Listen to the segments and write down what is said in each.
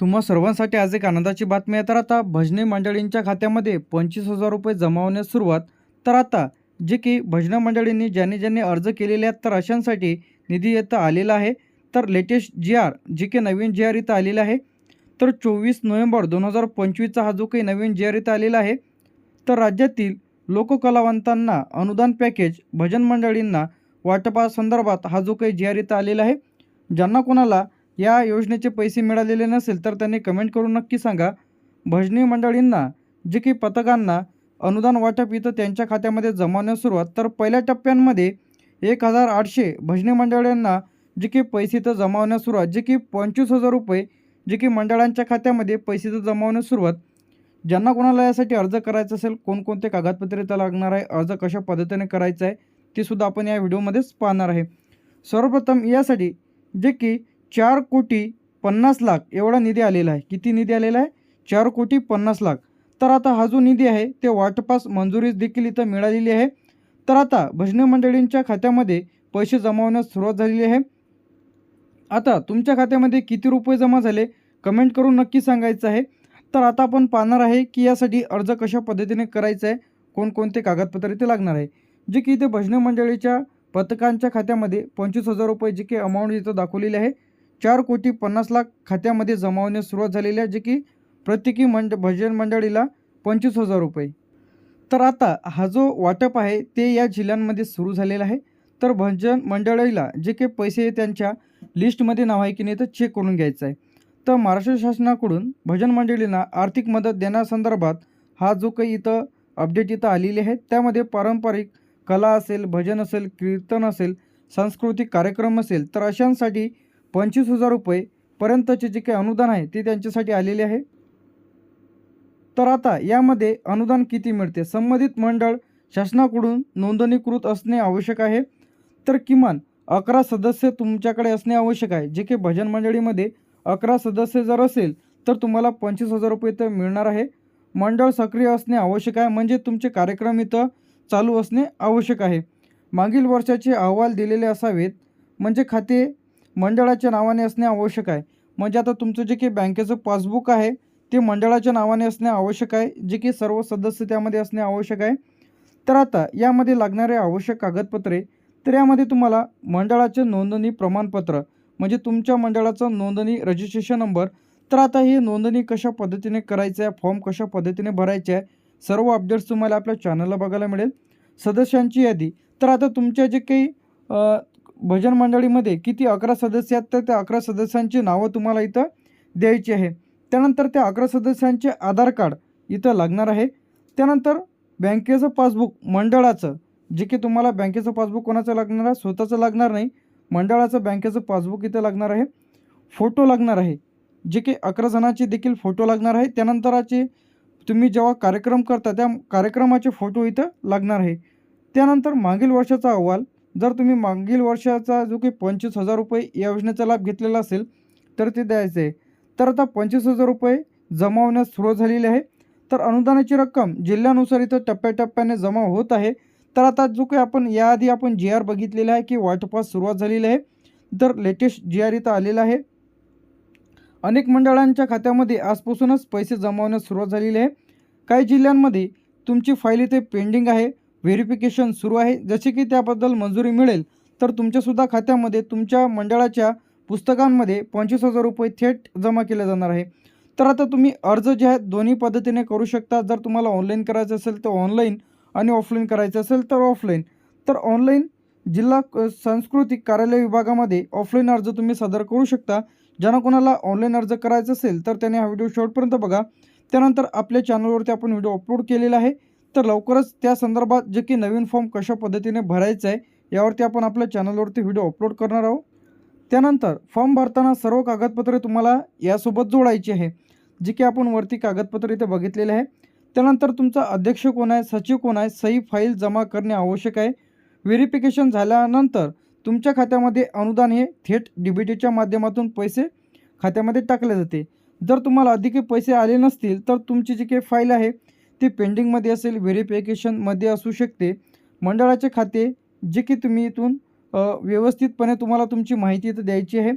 तुम्हा सर्वांसाठी आज एक आनंदाची बातमी आहे. तर आता भजने मंडळींच्या खात्यामध्ये पंचवीस हजार रुपये जमा होण्यास सुरुवात. तर आता जे की भजन मंडळींनी ज्यांनी ज्यांनी अर्ज केलेले आहेत तर अशांसाठी निधी इथं आलेला आहे. तर लेटेस्ट जी आर जे की नवीन जी आर इथं आलेला आहे. तर चोवीस नोव्हेंबर दोन हजार पंचवीसचा हा जो काही नवीन जी आर इथं आलेला आहे. तर राज्यातील लोककलावंतांना अनुदान पॅकेज भजन मंडळींना वाटपासंदर्भात हा जो काही जी आर इथं आलेला आहे. ज्यांना कोणाला या योजनेचे पैसे मिळालेले नसेल तर त्यांनी कमेंट करून नक्की सांगा. भजनी मंडळींना जे की पथकांना अनुदान वाटप इथं त्यांच्या खात्यामध्ये जमावण्यास सुरुवात तर पहिल्या टप्प्यांमध्ये एक हजार आठशे भजनी मंडळींना जे की पैसे इथं जमावण्यास सुरुवात जे की पंचवीस हजार रुपये जे की मंडळांच्या खात्यामध्ये पैसे इथं जमावण्यास सुरुवात ज्यांना कोणाला यासाठी अर्ज करायचा असेल कोणकोणते कागदपत्रे त्या लागणार आहे अर्ज कशा पद्धतीने करायचा आहे ते सुद्धा आपण या व्हिडिओमध्येच पाहणार आहे. सर्वप्रथम यासाठी जे की चार कोटी पन्नास लाख एवढा निधी आलेला आहे. किती निधी आलेला आहे? चार कोटी पन्नास लाख. तर आता हा जो निधी आहे ते वाटपास मंजुरी देखील इथं मिळालेली आहे. तर आता भजनी मंडळींच्या खात्यामध्ये पैसे जमावण्यास सुरुवात झालेली आहे. आता तुमच्या खात्यामध्ये किती रुपये जमा झाले कमेंट करून नक्की सांगायचं आहे. तर आता आपण पाहणार आहे की यासाठी अर्ज कशा पद्धतीने करायचा आहे कोणकोणते कागदपत्र इथे लागणार आहे. जे की इथे भजनी मंडळीच्या पथकांच्या खात्यामध्ये पंचवीस हजार रुपये जे की अमाऊंट इथं दाखवलेली आहे. चार कोटी पन्नास लाख खात्यामध्ये जमावण्यास सुरुवात झालेली आहे जे की प्रत्येकी मंड भजन मंडळीला पंचवीस हजार रुपये. तर आता हा जो वाटप आहे ते या जिल्ह्यांमध्ये सुरू झालेला आहे. तर भजन मंडळीला जे काही पैसे त्यांच्या लिस्टमध्ये नाव आहे की नाही तर चेक करून घ्यायचं आहे. तर महाराष्ट्र शासनाकडून भजन मंडळींना आर्थिक मदत देण्यासंदर्भात हा जो काही इथं अपडेट इथं आलेली आहे त्यामध्ये पारंपरिक कला असेल भजन असेल कीर्तन असेल सांस्कृतिक कार्यक्रम असेल तर अशांसाठी पंचवीस हजार रुपये पर्यंतचे जे काही अनुदान आहे ते त्यांच्यासाठी आलेले आहे. तर आता यामध्ये अनुदान किती मिळते? संबंधित मंडळ शासनाकडून नोंदणीकृत असणे आवश्यक आहे. तर किमान अकरा सदस्य तुमच्याकडे असणे आवश्यक आहे. जे की भजन मंडळीमध्ये अकरा सदस्य जर असेल तर तुम्हाला पंचवीस हजार रुपये इथं मिळणार आहे. मंडळ सक्रिय असणे आवश्यक आहे. म्हणजे तुमचे कार्यक्रम इथं चालू असणे आवश्यक आहे. मागील वर्षाचे अहवाल दिलेले असावेत. म्हणजे खाते मंडळाच्या नावाने असणे आवश्यक आहे. म्हणजे आता तुमचं जे काही बँकेचं पासबुक आहे ते मंडळाच्या नावाने असणे आवश्यक आहे. जे की सर्व सदस्य त्यामध्ये असणे आवश्यक आहे. तर आता यामध्ये लागणारे आवश्यक कागदपत्रे तर यामध्ये तुम्हाला मंडळाचे नोंदणी प्रमाणपत्र म्हणजे तुमच्या मंडळाचं नोंदणी रजिस्ट्रेशन नंबर तर आता ही नोंदणी कशा पद्धतीने करायचं आहे फॉर्म कशा पद्धतीने भरायचे आहे सर्व अपडेट्स तुम्हाला आपल्या चॅनलला बघायला मिळेल. सदस्यांची यादी तर आता तुमच्या जे काही भजन मंडळीमध्ये किती अकरा सदस्य आहेत तर त्या अकरा सदस्यांची नावं तुम्हाला इथं द्यायची आहे. त्यानंतर त्या अकरा सदस्यांचे आधार कार्ड इथं लागणार आहे. त्यानंतर बँकेचं पासबुक मंडळाचं जे की तुम्हाला बँकेचं पासबुक कोणाचं लागणार आहे स्वतःचं लागणार नाही मंडळाचं बँकेचं पासबुक इथं लागणार आहे. फोटो लागणार आहे. जे की अकरा जणांचे देखील फोटो लागणार आहे. त्यानंतराचे तुम्ही जेव्हा कार्यक्रम करता त्या कार्यक्रमाचे फोटो इथं लागणार आहे. त्यानंतर मागील वर्षाचा अहवाल जर तुम्ही मागील वर्षाचा जो काही पंचवीस हजार रुपये या योजनेचा लाभ घेतलेला असेल तर ते द्यायचं आहे. तर आता पंचवीस हजार रुपये जमा होण्यास सुरुवात झालेली आहे. तर अनुदानाची रक्कम जिल्ह्यानुसार इथं टप्प्याटप्प्याने जमा होत आहे. तर आता जो काही आपण याआधी आपण जी आर बघितलेला आहे की वाटपास सुरुवात झालेली आहे. तर लेटेस्ट जी आर इथं आलेला आहे. अनेक मंडळांच्या खात्यामध्ये आजपासूनच पैसे जमावण्यास सुरुवात झालेली आहे. काही जिल्ह्यांमध्ये तुमची फाईल इथे पेंडिंग आहे. व्हेरिफिकेशन सुरू आहे. जसे की त्याबद्दल मंजुरी मिळेल तर तुमच्यासुद्धा खात्यामध्ये तुमच्या मंडळाच्या पुस्तकांमध्ये पंचवीस हजार रुपये थेट जमा केले जाणार आहे. तर आता तुम्ही अर्ज जे आहेत दोन्ही पद्धतीने करू शकता. जर तुम्हाला ऑनलाईन करायचं असेल तर ऑनलाईन आणि ऑफलाईन करायचं असेल तर ऑफलाईन तर ऑनलाईन जिल्हा क- सांस्कृतिक कार्यालय विभागामध्ये ऑफलाईन अर्ज तुम्ही सादर करू शकता. ज्यांना कोणाला ऑनलाईन अर्ज करायचा असेल तर त्याने हा व्हिडिओ शेवटपर्यंत बघा. त्यानंतर आपल्या चॅनलवरती आपण व्हिडिओ अपलोड केलेला आहे. तर लवकरच त्या संदर्भात जे की नवीन फॉर्म कशा पद्धतीने भरायचं आहे यावरती आपण आपल्या चॅनलवरती व्हिडिओ अपलोड करणार आहोत. त्यानंतर फॉर्म भरताना सर्व कागदपत्रे तुम्हाला यासोबत जोडायची आहे. जी की आपण वरती कागदपत्र इथे बघितलेले आहे. त्यानंतर तुमचा अध्यक्ष कोण आहे सचिव कोण आहे सही फाईल जमा करणे आवश्यक आहे. व्हेरिफिकेशन झाल्यानंतर तुमच्या खात्यामध्ये अनुदान हे थेट डी बी टीच्या माध्यमातून पैसे खात्यामध्ये टाकले जाते. जर तुम्हाला अधिक पैसे आले नसतील तर तुमची जी काही फाईल आहे ती पेंडिंगमध्ये असेल व्हेरिफिकेशनमध्ये असू शकते. मंडळाचे खाते जे की तुम्ही इथून व्यवस्थितपणे तुम्हाला तुमची माहिती इथं द्यायची आहे.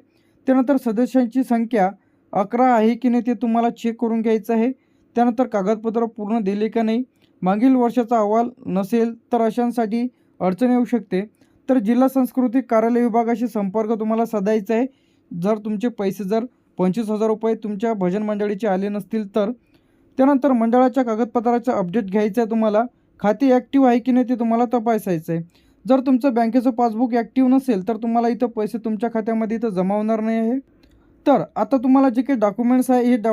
त्यानंतर सदस्यांची संख्या अकरा आहे की नाही ते तुम्हाला चेक करून घ्यायचं आहे. त्यानंतर कागदपत्र पूर्ण दिले का नाही मागील वर्षाचा अहवाल नसेल तर अशांसाठी अडचण येऊ शकते. तर जिल्हा सांस्कृतिक कार्यालय विभागाशी संपर्क तुम्हाला साधायचा आहे. जर तुमचे पैसे जर पंचवीस हजार रुपये तुमच्या भजन मंडळीचे आले नसतील तर त्यानंतर मंडळाच्या कागदपत्राचं अपडेट घ्यायचं आहे तुम्हाला. खाते ॲक्टिव्ह आहे की नाही ते तुम्हाला तपासायचं आहे जर तुमचं बँकेचं पासबुक ॲक्टिव्ह नसेल तर तुम्हाला इथं पैसे तुमच्या खात्यामध्ये इथं जमा होणार नाही आहे. तर आता तुम्हाला जे काही डॉक्युमेंट्स आहे हे डा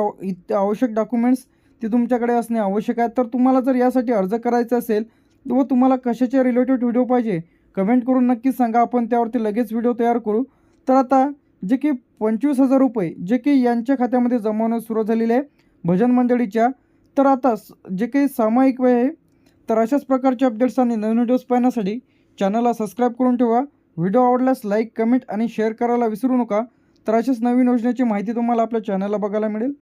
आवश्यक डॉक्युमेंट्स ते तुमच्याकडे असणे आवश्यक आहे. तर तुम्हाला जर यासाठी अर्ज करायचा असेल व तुम्हाला कशाच्या रिलेटेड व्हिडिओ पाहिजे कमेंट करून नक्कीच सांगा. आपण त्यावरती लगेच व्हिडिओ तयार करू. तर आता जे की पंचवीस हजार रुपये जे की यांच्या खात्यामध्ये जमावणं सुरू झालेले आहे. भजन मंडळीच्या. तर आता स- जे काही सामायिक वेळ आहे तर अशाच प्रकारचे अपडेट्स आणि नवीन व्हिडिओज पाहण्यासाठी चॅनलला सबस्क्राईब करून ठेवा. व्हिडिओ आवडल्यास लाईक कमेंट आणि शेअर करायला विसरू नका. तर अशाच नवीन योजनेची माहिती तुम्हाला आपल्या चॅनलला बघायला मिळेल.